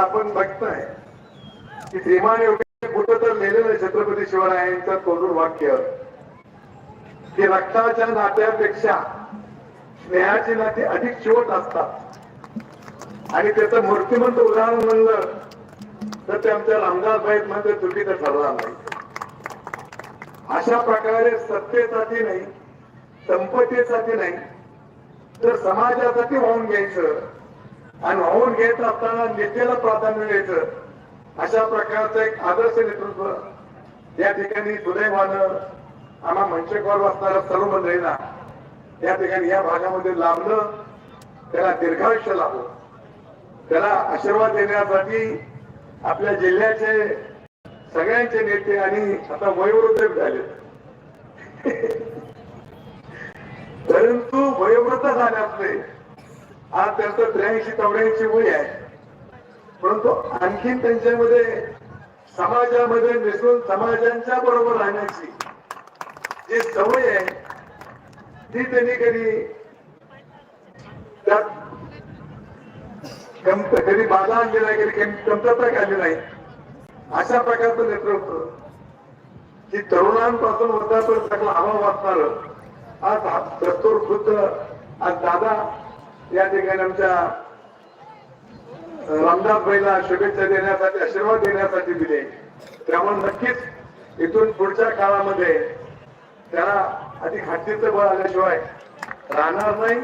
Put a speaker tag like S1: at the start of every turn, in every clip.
S1: आपण बघताय की भीमाने कुठं तर लिहिलेलं आहे छत्रपती शिवरायांचं तोडून वाक्य. की रक्ताच्या नात्यापेक्षा स्नेहाची नाती अधिक चिवट असतात. आणि त्याचं मूर्तिमंत उदाहरण म्हणलं तर ते आमच्या रामदास भाईत म्हणजे चुकीचं ठरणार नाही. अशा प्रकारे सत्तेसाठी नाही संपत्तीसाठी नाही तर समाजासाठी वाहून घ्यायचं. आणि वाहून घेत असताना नेत्याला प्राधान्य द्यायचं. अशा प्रकारचं एक आदर्श नेतृत्व या ठिकाणी सुदैवानं आम्हा मंचकवर वाचणाऱ्या सर्व मंडळींना या ठिकाणी या भागामध्ये लाभलं. त्याला दीर्घायुष्य लाभलं. त्याला आशीर्वाद देण्यासाठी आपल्या जिल्ह्याचे सगळ्यांचे नेते आणि आता वयोवृद्ध झाले. परंतु वयोवृद्ध झाल्याचे आज त्यांचं त्र्याऐंशी चौऱ्याऐंशी वय आहे. परंतु आणखीन त्यांच्यामध्ये समाजामध्ये मिसळून समाजांच्या बरोबर राहण्याची जी सवय आहे ती त्यांनी कधी त्यात कमत कधी बाधा आणली नाही कधी कम- कमतरता काढली नाही. अशा प्रकारचं नेतृत्व की तरुणांपासून होता तर सगळं हवा वाचणार. आज दस्तूर खुद्द आज दादा या ठिकाणी आमच्या रामदास भाईला शुभेच्छा देण्यासाठी आशीर्वाद देण्यासाठी दिले. त्यामुळे नक्कीच इथून पुढच्या काळामध्ये त्याला अधिक हत्तीचं बळ आल्याशिवाय राहणार नाही.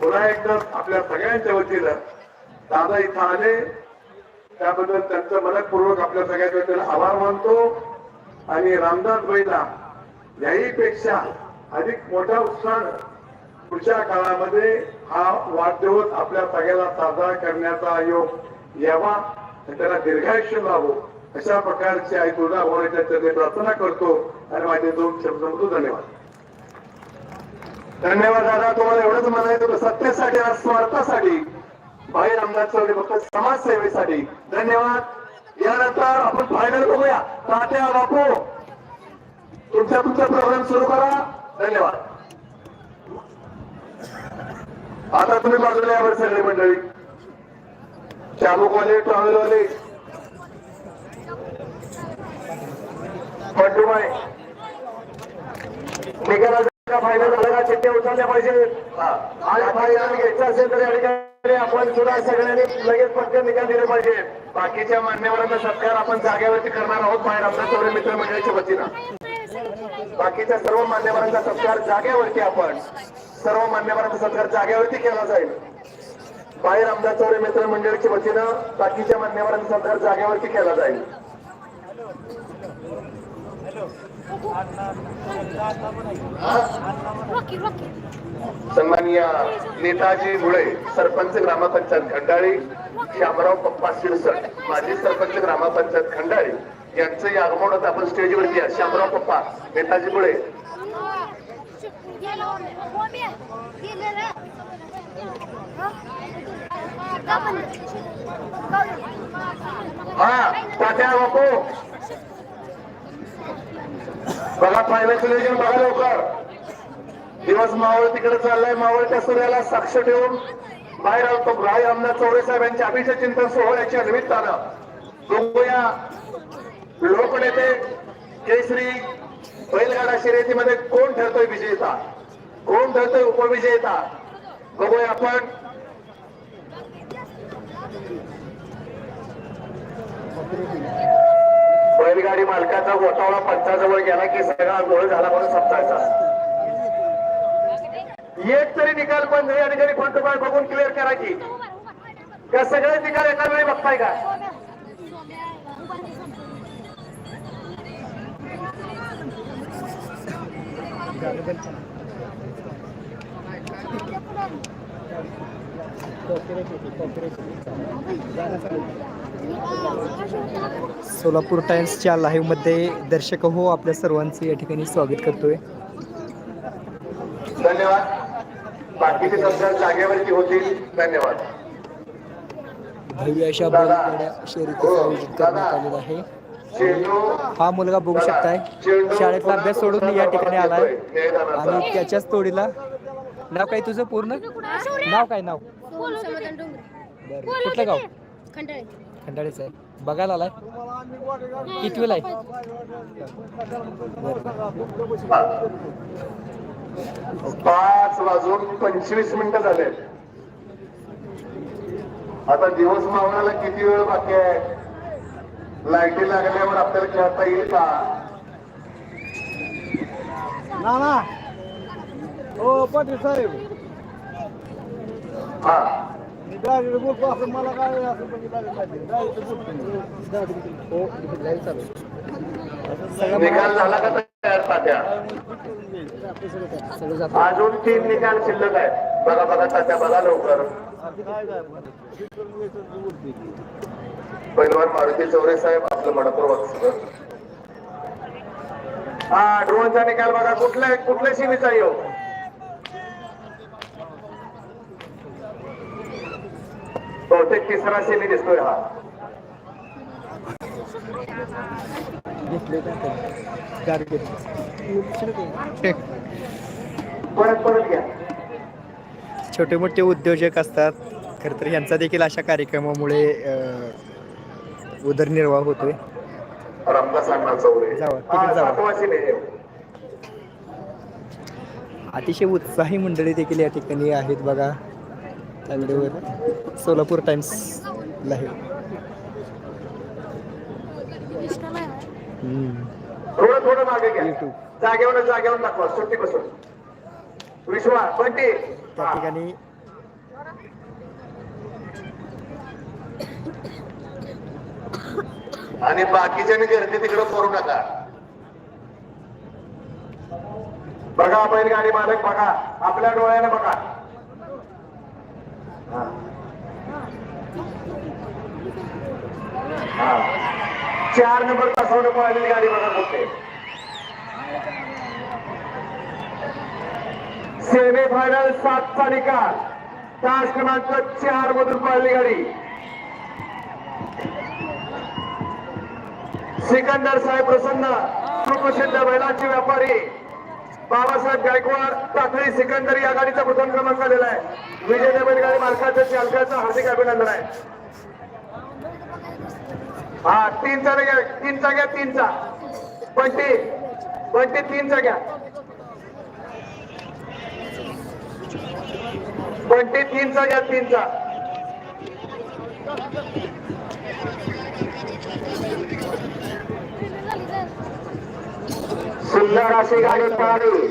S1: पुन्हा एकदा आपल्या सगळ्यांच्या वतीनं दादा इथं आले. त्याबद्दल त्यांचं मनपूर्वक आपल्या सगळ्यांच्या वतीनं आभार मानतो. आणि रामदास भाईला याही पेक्षा अधिक मोठा उत्साह पुढच्या काळामध्ये हा वाढदिवस आपल्या सगळ्याला साजरा करण्याचा योग यावा त्याला दीर्घायुष्य लाभो अशा प्रकारची आई तुळजा भवानीच्या चरणी प्रार्थना करतो आणि माझे दोन शब्द म्हणतो धन्यवाद.
S2: धन्यवाद दादा तुम्हाला एवढंच म्हणायचं सत्तेसाठी आणि स्वार्थासाठी. भाई रामदास चौधरी फक्त समाजसेवेसाठी. धन्यवाद. यानंतर आपण फायनल बघूया. तात्या बापू तुमचा तुमचा प्रोग्राम सुरू करा. धन्यवाद. आता तुम्ही बाजूला यावर सगळे मंडळी. चाबूकवाले ट्रॅव्हलवाले पंडूबाई. निकालाचा फायदा झाला का? चिठ्ठ्या उचलल्या पाहिजे. आणि फायदा घ्यायचा असेल तर या ठिकाणी आपण सुद्धा सगळ्यांनी लगेच पटकन निकाल दिले पाहिजे. बाकीच्या मान्यवरांचा सत्कार आपण जागेवरती करणार आहोत बाहेर आमच्या चौरे मित्रमंडळीच्या वतीनं. बाकीच्या सर्व मान्यवरांचा सत्कार जागेवरती आपण सर्व मान्यवरांचा सत्कार जागेवरती केला जाईल. बाहेर आमदार चौरे मित्र मंडळीच्या वतीनं बाकीच्या मान्यवरांचा सत्कार जागेवरती केला जाईल.
S3: रॉकी
S2: सन्माननीय नेताजी मुळे सरपंच ग्रामपंचायत खंडाळी श्यामराव पप्पा शिरसट माजी सरपंच ग्रामपंचायत खंडाळी यांचं या आगमनात आपण स्टेजवरती श्यामराव पप्पा नेताजी मुळे बापू बघा फायनान्शियल सिलेक्शन बघा लवकर. दिवस मावळ तिकडे चाललाय मावळच्या सूर्याला साक्ष ठेवून बाहेर आलतो. राय आमदार चौरे साहेब यांच्या अभिषेक चिंतन सोहळ्याच्या निमित्तानं. लोकनेते केसरी बैलगाडा शर्यतीमध्ये कोण ठरतोय विजेता? कोण ठरतोय उपविजेता? बघूया आपण. बैलगाडी मालकाचा गोटावळा पंचाजवळ गेला की सगळा गोळ झाला म्हणून संपायचा एक तरी निकाल पण या ठिकाणी पंतप्रधान बघून क्लिअर करा की. का सगळे निकाल एका वेळी बघताय का?
S4: सोलापूर टाइम्सच्या लाईव्हमध्ये दर्शक हो आपल्या सर्वांचे या ठिकाणी स्वागत करतोय.
S2: धन्यवाद. बाकीचे सध्या जागेवरती होतील. धन्यवाद.
S4: भव्य अशा. बैलगाड्या शर्यतीचं आयोजित करण्यात आलेलं आहे. हा मुलगा बघू शकताय. शाळेतला अभ्यास सोडून या ठिकाणी आलाय. आणि त्याच्याच तोडीला नाव काय तुझं पूर्ण? नाव काय नाव? कुठलं गाव?
S3: खंडाळे
S4: खंडाळीच आहे. बघायला आलाय? किती वेळ आहे
S5: पाच वाजून पंचवीस मिनिटं झाले आता दिवस मावण्याला किती वेळ बाकी आहे? लाईटी लागल्यावर आपल्याला खेळता येईल का?
S2: नाना. हो पाटील साहेब.
S5: हा.
S2: बोलतो असं मला काय असं बघितलं पाहिजे गाडीचं बोलतो
S5: निकाल झाला का तयार अजून तीन निकाल शिल्लक आहेत. बघा बघा तात्या बघा लवकर. पैलवान मारुती चौरे साहेब आपलं मनपूर्वक हा ड्रोनचा निकाल बघा. कुठल्या कुठल्या शिमीचा येऊ बहुतेक हो, तिसरा सेमी दिसतोय हा. परत परत घ्या.
S4: छोटे मोठे उद्योजक असतात. खरं तर यांचा देखील अशा कार्यक्रमामुळे अं, उदरनिर्वाह होतोय. अतिशय उत्साही मंडळी देखील या ठिकाणी आहेत बघा. त्यावेळेवर सोलापूर टाइम्स आहे हम्म.
S5: थोडं थोडं मागे घ्या. जागेवर जागेवर दाखवा सुट्टी बसून विश्वा बंटी.
S4: त्या ठिकाणी
S5: आणि बाकीच्यानी गर्दी तिकडे करू नका. बघा बैलगाडी मालक बघा आपल्या डोळ्याने बघा. चार नंबर तासावर पळालेली गाडी बघा बोलते सेमी फायनल सातचा निकाल तास क्रमांक चार मधून पळाली गाडी. सिकंदर साहेब प्रसन्न सुप्रसिद्ध बैलांचे व्यापारी. बाबासाहेब गायकवाड टाकळी सिकंदर या गाडीचा प्रथम क्रमांक आलेला आहे. विजय बैलगाडी मालकाचं चालकाचं हार्दिक अभिनंदन आहे. हा तीनचा घ्या तीनचा घ्या तीनचा. बंटी बंटी तीनचा घ्या. बंटी तीनचा घ्या तीनचा. सुंदर अशी गाडी पळाली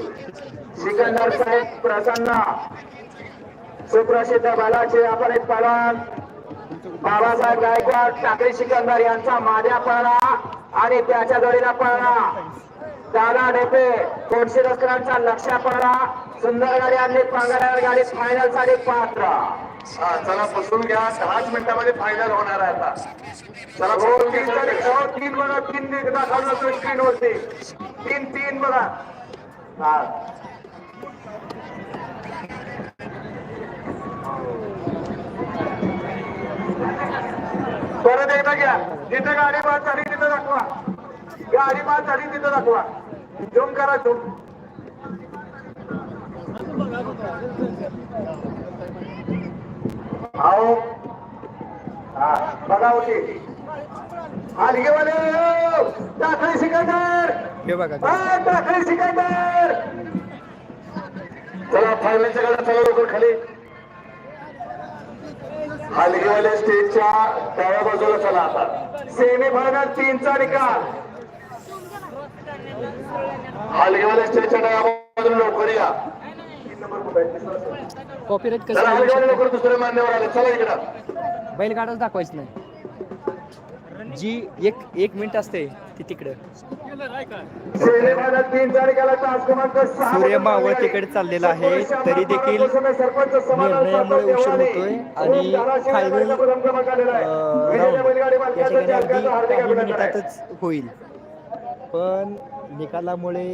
S5: सिकंदर साहेब प्रसन्न. सुप्रसिद्ध बालाचे आपण एक पलवान बाबासाहेब गायकवाड टाकळी सिकंदर यांचा माद्या पळणा आणि त्याच्या जोडीला पळणा. दादा डेपे कोणशी लष्करांचा लक्ष पळणा. सुंदर गाडी आणली पांगड्यावर गाडी फायनलसाठी पात्र. चला बसून घ्या. दहाच मिनिटामध्ये फायनल होणार आहे आता. चला हो तीन तारीख तीन बघा. तीन दाखवलं तो स्क्रीन वरती. तीन तीन बघा. हा परत एकदा घ्या. जिथे गाडी बाद झाली तिथं दाखवा. गाडी बाद झाली तिथं दाखवा. झूम करा झूम. आओ बघा होती आलगेवाले दाखली सिकंदर. दाखली सिकंदर. चला फायनलच्या गाड्या चला लवकर खाली. हलगेवाले स्टेजच्या डाव्या बाजूला चला आता. सेमी फायनल तीनचा निकाल. हलगेवाले स्टेजच्या डाव्या बाजूला लवकर या.
S4: कॉपीराईट कसं
S5: दुसरे मान्यवर आले. चला इकडं.
S4: शकतं? बैलगाडाच दाखवायचं नाही. जी एक एक मिनिट असते ती तिकडं. सूर्य मावळ तिकडे चाललेला आहे तरी देखील निर्णयामुळे उशीर होतोय आणि फायनल राऊंड या ठिकाणी अगदी काही मिनिटातच होईल. पण निकालामुळे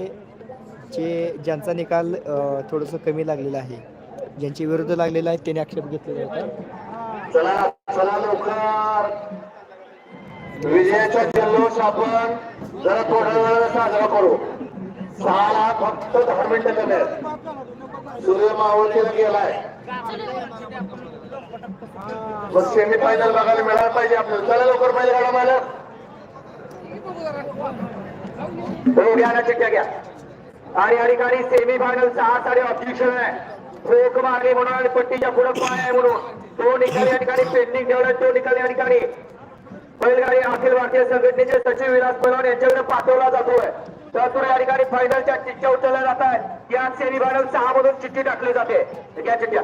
S4: जे ज्यांचा निकाल थोडस थोडंसं कमी लागलेला आहे ज्यांची विरुद्ध लागलेला आहे त्याने आक्षेप घेतलेला होता.
S5: चला चला विजयाचा जल्लोष आपण जरा थोड्या वेळाला साजरा करू. सहाला फक्त दहा मिनिटं कमी आहेत. सूर्य मावळतीला गेलाय. मग सेमी फायनल बघायला मिळायला पाहिजे आपल्याला. चला लवकर पाहिजे गाडा मला हो घ्या ना चिठ्ठ्या घ्या. आणि या ठिकाणी सेमी फायनल सहा साडे अध्यक्ष आहे. ठोक मारली म्हणून आणि पट्टीच्या पुढे पाय आहे म्हणून. तो निकाल या ठिकाणी पेंडिंग ठेवला तो निकाल या ठिकाणी. बैलगाडी अखिल भारतीय संघटनेचे सचिव विलास पलवान यांच्याकडे पाठवला जातोय. तर या ठिकाणी फायनलच्या चिठ्ठ्या उचलल्या जात आहेत या सेमी फायनल सहा मधून चिठ्ठी टाकली जाते. या चिठ्ठ्या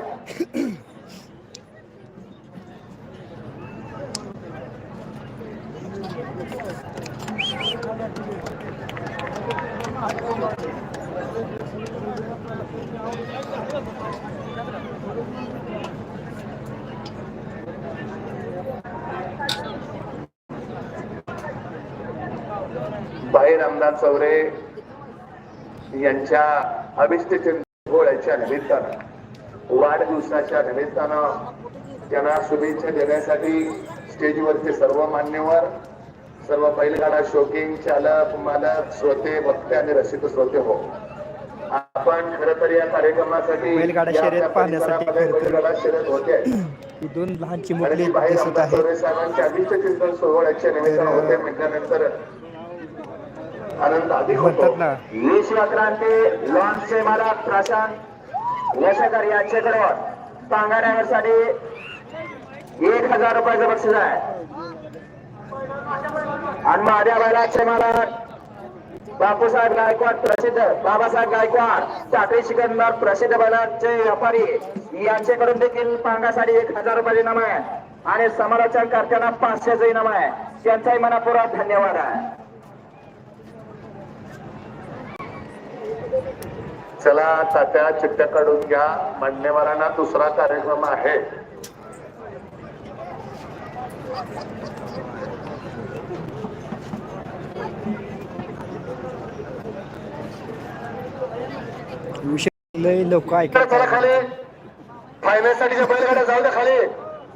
S5: भाई रामदास चौरे यांच्या अभिष्ट चिंचोळ्याच्या निमित्तानं वाढदिवसाच्या निमित्तानं त्यांना शुभेच्छा देण्यासाठी स्टेजवरचे सर्व मान्यवर सर्व बैलगाडा शोकिंग चालक मालक श्रोते वक्ते आणि रसिक श्रोते हो. आपण खर तर या कार्यक्रमासाठी
S4: बैलगाडा शर्यत पाहण्यासाठी
S5: बैलगाडा शर्यत होते.
S4: दोन
S5: बाहेर साहेबांच्या अभिष्ट चिंतन सोहळ्याच्या निमित्तानं होते. म्हटल्यानंतर आनंद अधिक होतो.
S4: ना.
S5: विश्वक्रांती लॉन्चचे मला प्रशांत यशकर यांच्याकडे पांगाऱ्यासाठी एक हजार रुपयाचं बक्षीस आहे. आणि माझ्या बैलाचे मला बापूसाहेब गायकवाड प्रसिद्ध बाबासाहेब गायकवाड टाकळी सिकंदर प्रसिद्ध बैलांचे व्यापारी यांच्याकडून देखील पांगासाठी एक हजार रुपये इनाम आहे. आणि समालोचन करताना पाचशेचं इनाम आहे. त्यांचाही मनापूर्वक धन्यवाद आहे. चला तात्या चिठ्ठ्या काढून घ्या. मान्यवरांना दुसरा कार्यक्रम आहे.
S4: लय लोक
S5: चला खाली. फायनल साठीच्या बैलगाड्या जाऊ द्या खाली.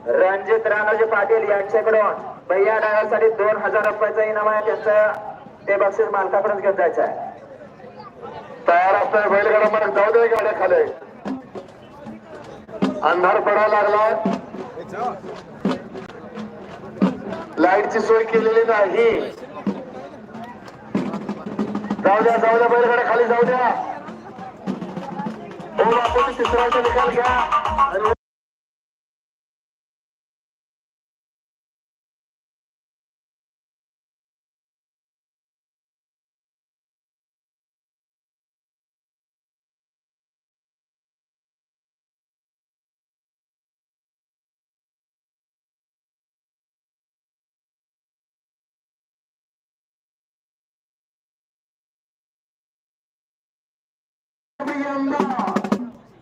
S5: रणजित राणाजी पाटील यांच्याकडून भैया साठी दोन हजार रुपयाचं इनाम आहे. त्यांचं ते बक्षीस मालकाकडून घेऊन जायचं आहे. तयार असताना बैलगाडा मला जाऊ दे गाड्या खाली. अंधार पडायला लागला लाईटची सोय केलेली नाही. जाऊ द्या जाऊ द्या बैलगाड्या खाली जाऊ द्या. तिसऱ्याचा निकाल घ्या. आणि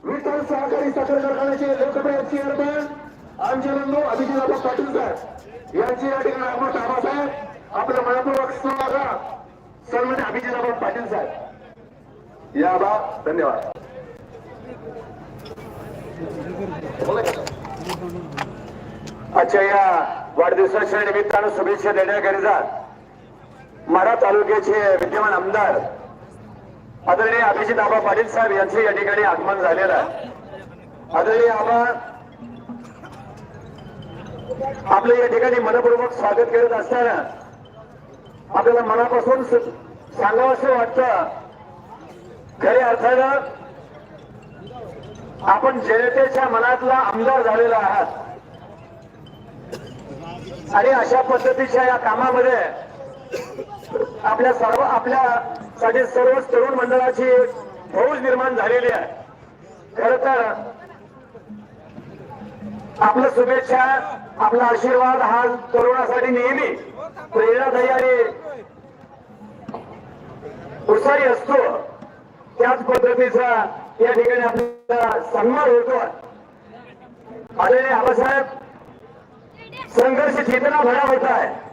S5: विठ्ठल सहकारी साखर कारखान्याचे लोकप्रिय चेअरमन आमचे बंधू पाटील या ठिकाणी बाबासाहेब आपलं मनपूर्वक स्वागत. सन्मान्य पाटील साहेब. या बा धन्यवाद. अच्छा या वाढदिवसाच्या निमित्तानं शुभेच्छा देण्याकरिता माढा तालुक्याचे विद्यमान आमदार आदरणीय अभिजित आबा पाटील साहेब यांचे या ठिकाणी आगमन झालेलं आहे. आदरणीय आबा आपलं या ठिकाणी मनपूर्वक स्वागत करत असताना आपल्याला मनापासून सांगावं असं वाटतं. खऱ्या अर्थानं आपण जनतेच्या मनातला आमदार झालेला आहात. आणि अशा पद्धतीच्या या कामामध्ये आपल्या सर्व आपल्या साठी सर्व तरुण मंडळाची फौज निर्माण झालेली आहे. खर तर आपल्या शुभेच्छा आपला आशीर्वाद हा तरुणासाठी नेहमी प्रेरणादायी आणि उत्साही असतो. त्याच पद्धतीचा या ठिकाणी आपल्याला सन्मान होतो. आलेले आबासाहेब संघर्ष चेतना भरा होत आहे.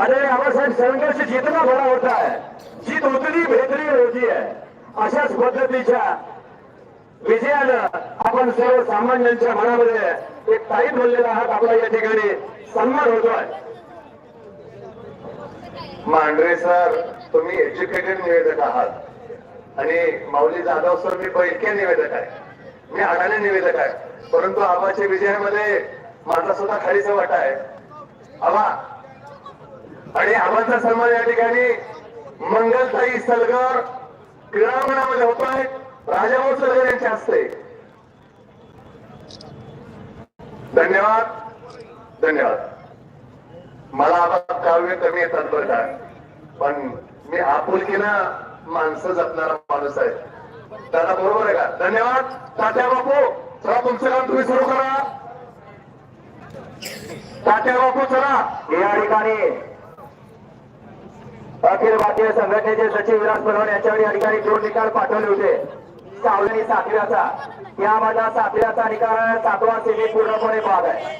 S5: अरे आबासाहेब संघर्ष जितना बडा होता है जीत उतनी बेहतरीन होती है. अशाच पद्धतीच्या विजयानं आपण सर्वसामान्यांच्या मनामध्ये एक ताई बोललेला आहात. आपला या ठिकाणी सन्मान होतोय. मांढरे सर तुम्ही एज्युकेटेड निवेदक आहात. आणि माऊली जाधव सर मी बैठके निवेदक आहे. मी अडाणे निवेदक आहे. परंतु आबाच्या विजयामध्ये
S2: माझा सुद्धा खालीचा वाटा आहे. आबा आणि आबांचा सन्मान या ठिकाणी मंगलताई सलगर क्रीडांगणामध्ये होतोय राजाभाऊ सलगर यांच्या हस्ते. धन्यवाद. धन्यवाद. मला आता काव्य कमी येतात बरं का. पण मी आपुलकीनं माणसं जपणारा माणूस आहे. दादा बरोबर आहे का? धन्यवाद. तात्या बापू चला तुमचं काम तुम्ही सुरू करा. तात्या बापू चला. या ठिकाणी अखिल भारतीय संघटनेचे सचिव विराज पलवाड यांच्याकडे या ठिकाणी दोन निकाल पाठवले होते. सावळणी सातव्याचा. यामधला सातव्याचा निकाल सातवा सेमी पूर्णपणे बाद आहे.